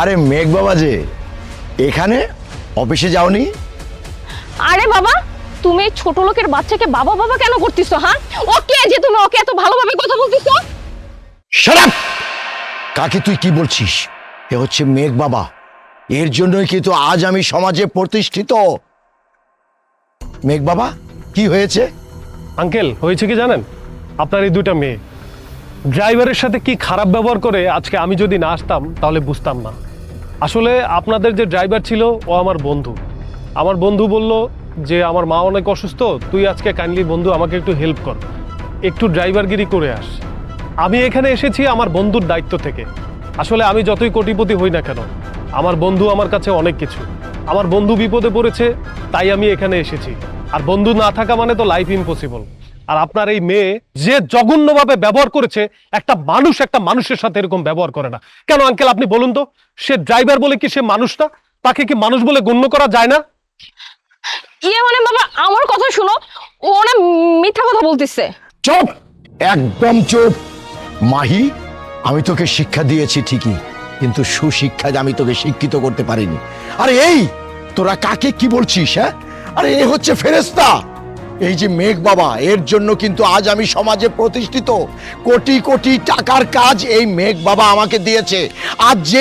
আরে মেঘ বাবা যে এখানে? অফিসে যাওনি? আরে বাবা তুমি এই ছোট লোকের বাচ্চাকে বাবা বাবা কেন করতেছো হ্যাঁ? ওকে যে তুমি ওকে এত ভালোভাবে কথা বলতেছো? সারাপ কাকে তুই কি বলছিস? এ হচ্ছে মেঘ বাবা। এর জন্যই কিন্তু আজ আমি সমাজে প্রতিষ্ঠিত। মেঘ বাবা কি হয়েছে? আঙ্কেল হয়েছে কি জানেন? আপনার এই দুইটা মেয়ে। ড্রাইভারের সাথে কি খারাপ ব্যবহার করে আজকে আমি যদি না আসতাম তাহলে বুঝতাম না। আসলে আপনাদের যে ড্রাইভার ছিল, ও আমার বন্ধু। আমার বন্ধু বলল যে, আমার মা অনেক অসুস্থ, তুই আজকে কাইন্ডলি বন্ধু, আমাকে একটু হেল্প কর। একটু ড্রাইভারগিরি করে আস। আমি এখানে এসেছি আমার বন্ধুর দায়িত্ব থেকে। আসলে আমি যতই কোটিপতি হই না কেন, আমার বন্ধু আমার কাছে অনেক কিছু। আমার বন্ধু বিপদে পড়েছে, তাই আমি এখানে এসেছি। আর বন্ধু না থাকা মানে তো লাইফ ইম্পসিবল আর আপনার এই মেয়ে যে জঘন্যভাবে ব্যবহার করেছে একটা মানুষ একটা মানুষের সাথে এরকম ব্যবহার করে না। কেন আঙ্কেল আপনি বলুন তো সে ড্রাইভার বলে কি সে মানুষ না? তাকে কি মানুষ বলে গণ্য করা যায় না? ইয়ে মানে বাবা আমার কথা শুনো ও না মিথ্যা কথা বলতেছে। চুপ! একদম চুপ! মাহি আমি তোকে শিক্ষা দিয়েছি ঠিকই কিন্তু সুশিক্ষা আমি তোকে শিক্ষিত করতে পারিনি। আরে এই তোরা কাকে কি বলছিস হ্যাঁ? আরে এ হচ্ছে ফেরেস্তা এই যে মেঘ বাবা, এর জন্য কিন্তু আজ আমি সমাজে প্রতিষ্ঠিত কোটি কোটি টাকার কাজ এই মেঘ বাবা আমাকে দিয়েছে। আজ যে